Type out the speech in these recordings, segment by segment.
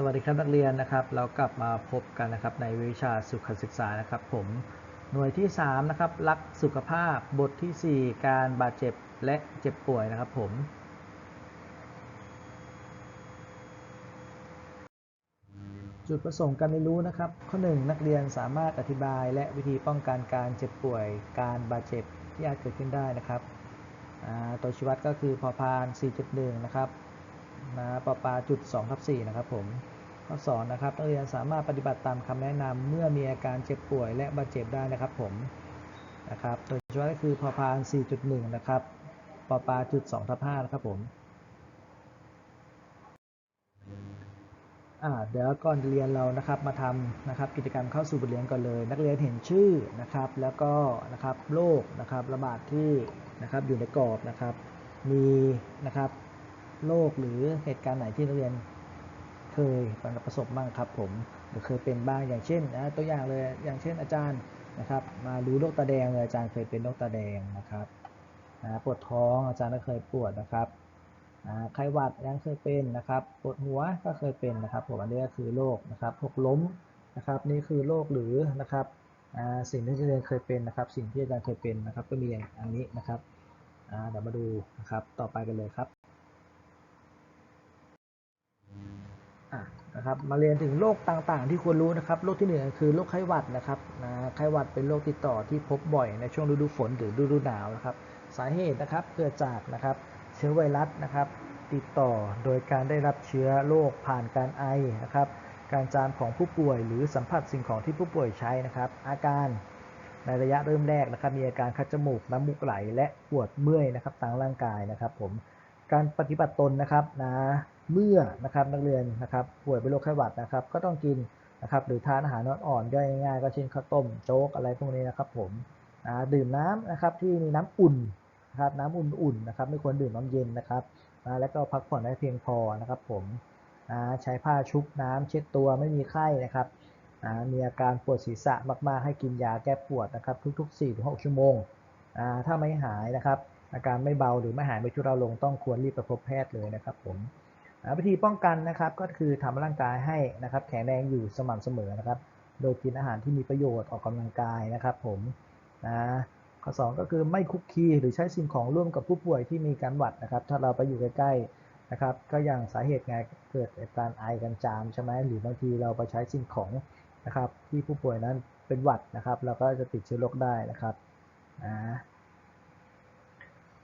สวัสดีครับนักเรียนนะครับ เรากลับมาพบกันนะครับในวิชาสุขศึกษานะครับ ผมหน่วยที่3นะครับรักสุขภาพบททีสี่ 4 การบาดเจ็บและเจ็บป่วยนะครับผม จุดประสงค์การเรียนรู้นะครับ ข้อ 1 นักเรียนสามารถอธิบายและวิธีป้องกันการเจ็บป่วย การบาดเจ็บที่อาจเกิดขึ้นได้นะครับตัวชี้วัดก็คือพอพาน 4.1 นะครับ นะปอปาจุด2ทับ4นะครับผมข้อสอนนะครับนักเรียนสามารถปฏิบัติตามคำแนะนำเมื่อมีอาการเจ็บป่วยและบาดเจ็บได้นะครับผมนะครับตัวชี้วัดก็คือพอพาน 4.1 นะครับปอปาจุด2ทับ5นะครับผมเดี๋ยวก่อนเรียนเรานะครับมาทำนะครับกิจกรรมเข้าสู่บทเรียนก่อนเลย นักเรียนเห็นชื่อนะครับแล้วก็นะครับโรคนะครับระบาดที่นะครับอยู่ในกรอบนะครับมีนะครับ โรคหรือเหตุการณ์ไหนที่นักเรียนเคยประสบบ้างครับผมหรือเคยเป็นบ้างอย่างเช่นนะตัวอย่างเลยอย่างเช่นอาจารย์นะครับ มารู้โรคตาแดงเลยอาจารย์เคยเป็นโรคตาแดงนะครับนะปวดท้องอาจารย์ก็เคยปวดนะครับไข้หวัดยังเคยเป็นนะครับปวดหัวก็เคยเป็นนะครับผมอันนี้ก็คือโรคนะครับหกล้มนะครับนี่คือโรคหรือนะครับสิ่งที่อาจารย์เคยเป็นนะครับ สิ่งที่อาจารย์เคยเป็นนะครับ ก็มีอย่างอันนี้นะครับเดี๋ยวมาดูนะครับต่อไปกันเลยครับอะ นะครับมาเรียนถึงโรคต่างๆ ที่ควรรู้นะครับโรคที่หนึ่งคือโรคไข้หวัดนะครับนะไข้หวัดเป็นโรคติดต่อที่พบบ่อยในช่วงฤดูฝนหรือฤดูหนาวนะครับ สาเหตุนะครับเกิดจากนะครับเชื้อไวรัสนะครับ ติดต่อโดยการได้รับเชื้อโรคผ่านการไอนะครับการจามของผู้ป่วยหรือสัมผัสสิ่งของที่ผู้ป่วยใช้นะครับ อาการในระยะเริ่มแรกนะครับ มีอาการคัดจมูกน้ำมูกไหล และปวดเมื่อยนะครับตามร่างกายนะครับ ผมการปฏิบัติตนนะครับนะ เมื่อนะครับนักเรียนนะครับป่วยเป็นโรคไข้หวัดนะครับ ก็ต้องกินนะครับหรือทานอาหารอ่อนๆย่อยง่ายๆก็เช่นข้าวต้มโจ๊กอะไรพวกนี้นะครับผมอ่าดื่มน้ำนะครับที่มีน้ำอุ่นนะครับน้ำอุ่นๆนะครับไม่ควรดื่มน้ำเย็นนะครับแล้วก็พักผ่อนให้เพียงพอนะครับผมใช้ผ้าชุบน้ำเช็ดตัวไม่มีไข้นะครับมีอาการปวดศีรษะมากๆ ให้กินยาแก้ปวดนะครับทุก ๆ 4-6 ชั่วโมงอ่าถ้าไม่หายนะครับอาการไม่เบาหรือไม่หายไม่ทุเลาลงต้องควรรีบไปพบแพทย์เลยนะครับผม วิธีป้องกันนะครับก็คือทำร่างกายให้นะครับ แข็งแรงอยู่สม่ำเสมอนะครับ โดยกินอาหารที่มีประโยชน์ออกกำลังกายนะครับ ผมนะข้อ2ก็คือไม่คุกคีหรือใช้สิ่งของร่วมกับผู้ป่วยที่มีการหวัดนะครับ ถ้าเราไปอยู่ใกล้ๆนะครับ ก็อย่างสาเหตุไงเกิดการไอกันจามใช่ไหมหรือบางทีเราไปใช้สิ่งของนะครับ ที่ผู้ป่วยนั้นเป็นหวัดนะครับ เราก็จะติดเชื้อโรคได้นะครับอ่า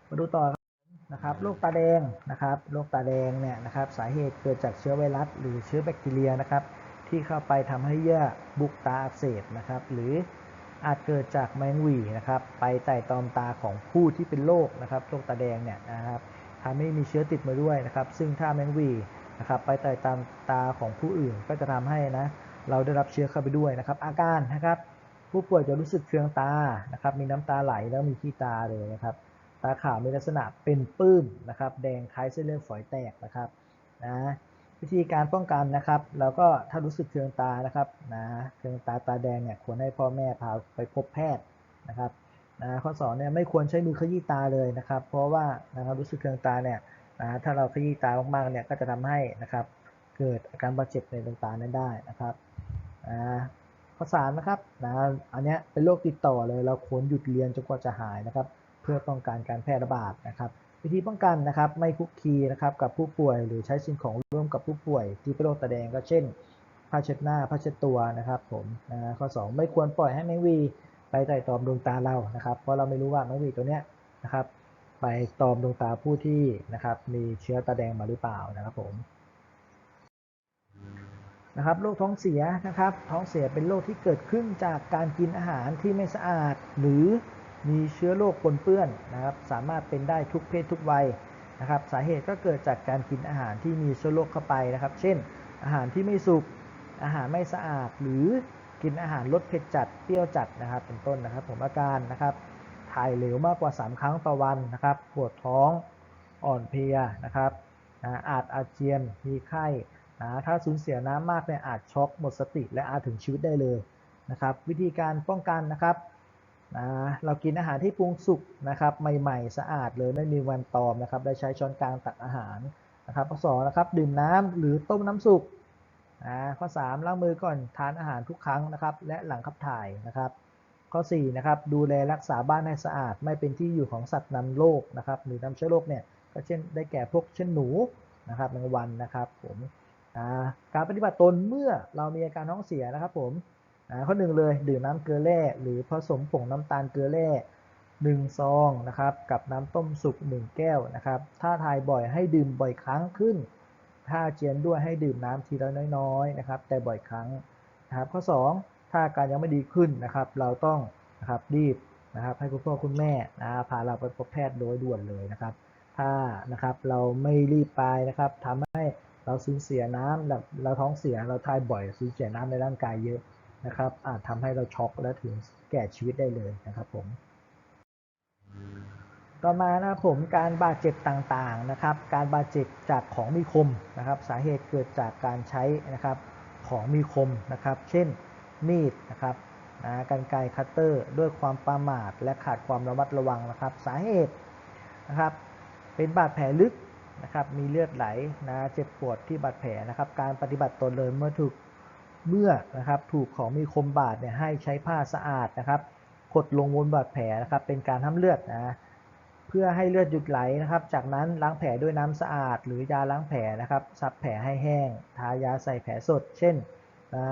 มาดูต่อ นะครับโรคตาแดงนะครับโรคตาแดงเนี่ยนะครับสาเหตุเกิดจากเชื้อไวรัส หรือเชื้อแบคทีเรียนะครับที่เข้าไปทำให้เยื่อบุกตาอักเสบนะครับหรืออาจเกิดจากแมงวีนะครับไปไต่ตอมตาของผู้ที่เป็นโรคนะครับโรคตาแดงเนี่ยนะครับทำให้มีเชื้อติดมาด้วยนะครับ ซึ่งถ้าแมงวีนะครับไปไต่ตามตาของผู้อื่นก็จะทำให้นะเราได้รับเชื้อเข้าไปด้วยนะครับ อาการนะครับผู้ป่วยจะรู้สึกเคืองตานะครับมีน้ำตาไหลแล้วมีขี้ตาเลยนะครับ ตาขาวมีลักษณะเป็นปื้มนะครับ แดงคล้ายเส้นเลือดฝอยแตกนะครับนะวิธีการป้องกันนะครับ เราก็ถ้ารู้สึกเคืองตานะครับนะเคืองตาตาแดงเนี่ยควรให้พ่อแม่พาไปพบแพทย์นะครับนะข้อสองเนี่ยไม่ควรใช้มือขยี้ตาเลยนะครับ เพราะว่านะครับรู้สึกเคืองตาเนี่ยนะถ้าเราขยี้ตามากๆเนี่ยก็จะทำให้นะครับเกิดอาการบาดเจ็บในดวงตานั้นได้นะครับนะข้อสามนะครับนะอันนี้เป็นโรคติดต่อเลยเราควรหยุดเรียนจนกว่าจะหายนะครับ เพื่อป้องกันการแพร่ระบาดนะครับ วิธีป้องกันนะครับไม่คุกคีนะครับกับผู้ป่วยหรือใช้สิ่งของร่วมกับผู้ป่วย ที่เป็นโรคตาแดงก็เช่นผ้าเช็ดหน้าผ้าเช็ดตัวนะครับผมนะข้อ 2 ไม่ควรปล่อยให้แมงวีไปไต่ตอมดวงตาเรานะครับเพราะเราไม่รู้ว่าแมงวีตัวเนี้ยนะครับไปตอมดวงตาผู้ที่นะครับมีเชื้อตาแดงมาหรือเปล่านะครับผมนะครับโรคท้องเสียนะครับท้องเสียเป็นโรคที่เกิดขึ้นจากการกินอาหารที่ไม่สะอาด หรือ มีเชื้อโรคปนเปื้อนนะครับสามารถเป็นได้ทุกเพศทุกวัยนะครับสาเหตุก็เกิดจากการกินอาหารที่มีเชื้อโรคเข้าไปนะครับ เช่น อาหารที่ไม่สุกอาหารไม่สะอาดหรือกินอาหารรสเผ็ดจัดเปรี้ยวจัดนะครับ เป็นต้นนะครับผมอาการนะครับถ่ายเหลวมากกว่า 3 ครั้งต่อวันนะครับปวดท้องอ่อนเพลียนะครับนะอาจอาเจียนมีไข้นะถ้าสูญเสียน้ำมากเนี่ยอาจช็อกหมดสติและอาจถึงชีวิตได้เลยนะครับ วิธีการป้องกันนะครับ นะเรากินอาหารที่ปรุงสุกนะครับใหม่ๆ สะอาดเลยไม่มีวันตอมนะครับได้ใช้ช้อนกลางตักอาหารนะครับข้อสองนะครับดื่มน้ำหรือต้มน้ำสุกอ่าข้อ3ล้างมือก่อนทานอาหารทุกครั้งนะครับและหลังขับถ่ายนะครับ ข้อ4นะครับดูแลรักษาบ้านให้สะอาด ไม่เป็นที่อยู่ของสัตว์นำโรคนะครับหรือนำเชื้อโรคเนี่ยก็เช่นได้แก่พวกเช่นหนูนะครับแมงวันนะครับผมการปฏิบัติตนเมื่อเรามีอาการท้องเสียนะครับผม ข้อหนึ่งเลยดื่มน้ำเกลือแร่ หรือผสมผงน้ำตาลเกลือแร่หนึ่งซองนะครับกับน้ำต้มสุกหนึ่งแก้วนะครับ ถ้าทายบ่อยให้ดื่มบ่อยครั้งขึ้น ถ้าเจียนด้วยให้ดื่มน้ำทีละน้อยๆนะครับ แต่บ่อยครั้งนะครับ ข้อ 2 ถ้าอาการยังไม่ดีขึ้นนะครับ เราต้องนะครับรีบนะครับให้คุณพ่อคุณแม่นะพาเราไปพบแพทย์โดยด่วนเลยนะครับ ถ้านะครับเราไม่รีบไปนะครับทำให้เราสูญเสียน้ำแบบเราท้องเสียเราทายบ่อยสูญเสียน้ำในร่างกายเยอะ นะครับ อาจทำให้เราช็อกและถึงแก่ชีวิตได้เลยนะครับผม ต่อมานะครับผมการบาดเจ็บต่างๆนะครับ การบาดเจ็บจากของมีคมนะครับ สาเหตุเกิดจากการใช้นะครับของมีคมนะครับ เช่นมีดนะครับนะกันไกรคัตเตอร์ด้วยความประมาทและขาดความระมัดระวังนะครับ สาเหตุนะครับ เป็นบาดแผลลึกนะครับ มีเลือดไหลนะ เจ็บปวดที่บาดแผลนะครับ การปฏิบัติตนเลยเมื่อถูก เมื่อนะครับถูกของมีคมบาดเนี่ยให้ใช้ผ้าสะอาดนะครับกดลงบนบาดแผลนะครับเป็นการห้ามเลือดนะเพื่อให้เลือดหยุดไหลนะครับ จากนั้นล้างแผลด้วยน้ำสะอาด หรือยาล้างแผลนะครับซับแผลให้แห้ง ทายาใส่แผลสด เช่นนะ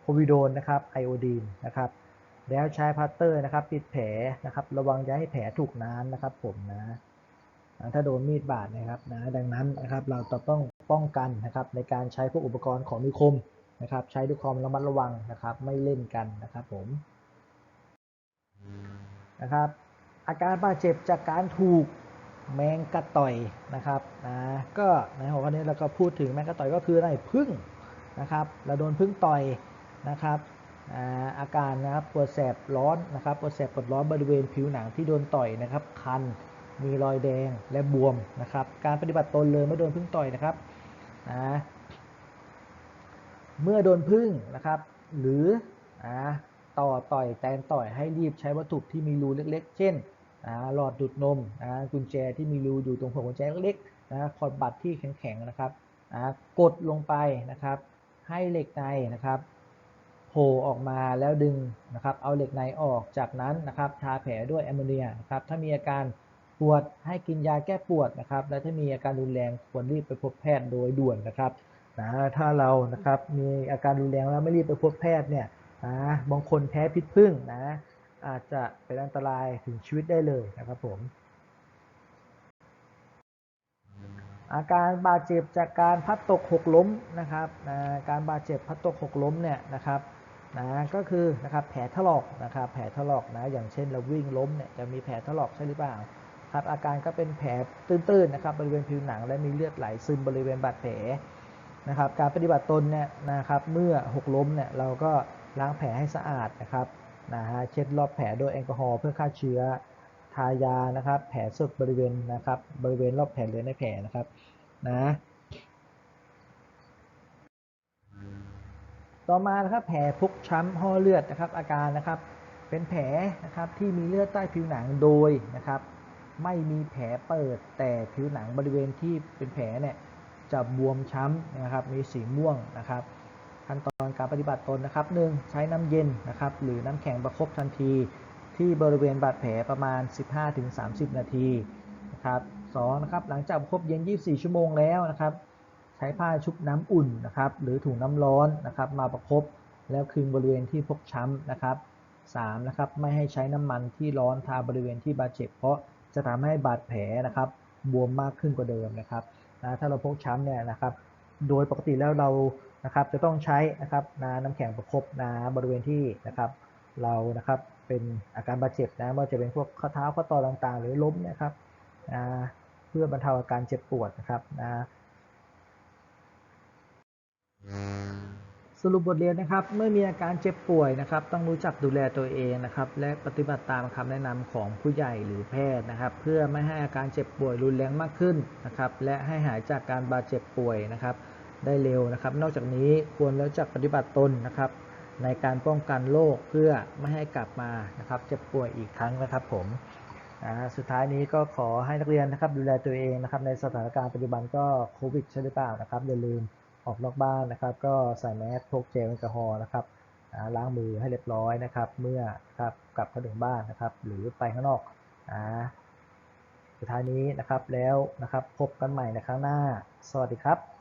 โพวิโดนนะครับไอโอดีนนะครับแล้วใช้พัตเตอร์นะครับปิดแผลนะครับ ระวังอย่าให้แผลถูกน้ำนะครับผมนะถ้าโดนมีดบาดนะครับนะดังนั้นนะครับเราจะต้องป้องกันนะครับในการใช้พวกอุปกรณ์ของมีคม นะครับ ใช้ด้วยความระมัดระวังนะครับ ไม่เล่นกันนะครับผมนะครับ อาการบาดเจ็บจากการถูกแมงกระต่อยนะครับนะก็ในหัวข้อนี้เราก็พูดถึงแมงกระต่อยก็คืออะไรพึ่งนะครับเราโดนพึ่งต่อยนะครับอาอาการนะครับปวดแสบร้อนนะครับปวดแสบปวดร้อนบริเวณผิวหนังที่โดนต่อยนะครับ คันมีรอยแดงและบวมนะครับ การปฏิบัติตนเลยเมื่อโดนพึ่งต่อยนะครับนะ เมื่อโดนพึ่งนะครับ หรืออต่อต่อยแตนต่อยให้รีบใช้วัตถุที่มีรูเล็กๆ เช่นหลอดดูดนมกุญแจที่มีรูอยู่ตรงหัวกุญแจเล็กๆนะคอร์ดบัตรที่แข็งๆนะครับกดลงไปนะครับ ให้เหล็กในนะครับโผล่ออกมาแล้วดึงนะครับ เอาเหล็กในออกจากนั้นนะครับทาแผลด้วยแอมโมเนียนะครับถ้ามีอาการปวดให้กินยาแก้ปวดนะครับ และถ้ามีอาการรุนแรงควรรีบไปพบแพทย์โดยด่วนนะครับ นะถ้าเรานะครับมีอาการรุนแรงแล้วไม่รีบไปพบแพทย์เนี่ยนะบางคนแพ้พิษผึ้งนะอาจจะเป็นอันตรายถึงชีวิตได้เลยนะครับผม อาการบาดเจ็บจากการพัดตกหกล้มนะครับนะการบาดเจ็บพัดตกหกล้มเนี่ยนะครับนะก็คือนะครับแผลถลอกนะครับแผลถลอกนะอย่างเช่นเราวิ่งล้มเนี่ยจะมีแผลถลอกใช่หรือเปล่าครับอาการก็เป็นแผลตื้นๆนะครับบริเวณผิวหนังและมีเลือดไหลซึมบริเวณบาดแผล นะครับการปฏิบัติตนเนี่ยนะครับเมื่อหกล้มเนี่ยเราก็ล้างแผลให้สะอาดนะครับนะฮะเช็ดรอบแผลด้วยแอลกอฮอล์เพื่อฆ่าเชื้อทายานะครับแผลสดบริเวณนะครับบริเวณรอบแผลหรือในแผลนะครับนะต่อมานะครับแผลพกช้ำห่อเลือดนะครับอาการนะครับเป็นแผลนะครับที่มีเลือดใต้ผิวหนังโดยนะครับไม่มีแผลเปิดแต่ผิวหนังบริเวณที่เป็นแผลเนี่ย จะบวมช้ำนะครับ มีสีม่วงนะครับ ขั้นตอนการปฏิบัติตนนะครับหนึ่งใช้น้ำเย็นนะครับ หรือน้ำแข็งประคบทันที ที่บริเวณบาดแผลประมาณ 15-30 นาทีนะครับสองนะครับหลังจากประคบเย็น 24 ชั่วโมงแล้วนะครับ ใช้ผ้าชุบน้ำอุ่นนะครับ หรือถุงน้ำร้อนนะครับ มาประคบแล้วคลึงบริเวณที่พกช้ำนะครับสามนะครับไม่ให้ใช้น้ำมันที่ร้อนทาบริเวณที่บาดเจ็บเพราะจะทำให้บาดแผลนะครับบวมมากขึ้นกว่าเดิมนะครับ นะถ้าเราพกช้ำเนี่ยนะครับ โดยปกติแล้วเรานะครับจะต้องใช้นะครับนะน้ำแข็งประคบนะบริเวณที่นะครับเรานะครับเป็นอาการบาดเจ็บนะไม่ว่าจะเป็นพวกข้อเท้าข้อต่อต่างๆ หรือล้มนะครับนะเพื่อบรรเทาอาการเจ็บปวดนะครับนะ สรุปบทเรียนนะครับ เมื่อมีอาการเจ็บป่วยนะครับ ต้องรู้จักดูแลตัวเองนะครับ และปฏิบัติตามคำแนะนำของผู้ใหญ่หรือแพทย์นะครับ เพื่อไม่ให้อาการเจ็บป่วยรุนแรงมากขึ้นนะครับ และให้หายจากการบาดเจ็บป่วยนะครับ ได้เร็วนะครับ นอกจากนี้ควรรู้จักปฏิบัติตนนะครับ ในการป้องกันโรคเพื่อไม่ให้กลับมานะครับเจ็บป่วยอีกครั้งนะครับ ผมอ่าสุดท้ายนี้ก็ขอให้นักเรียนนะครับดูแลตัวเองนะครับ ในสถานการณ์ปัจจุบันก็โควิดใช่หรือเปล่านะครับอย่าลืม ออกนอกบ้านนะครับ ก็ใส่แมสพกเจลแอลกอฮอล์นะครับล้างมือให้เรียบร้อยนะครับ เมื่อครับกลับเข้าถึงบ้านนะครับ หรือไปข้างนอกอ่าสุดท้ายนี้นะครับแล้วนะครับพบกันใหม่ในครั้งหน้า สวัสดีครับ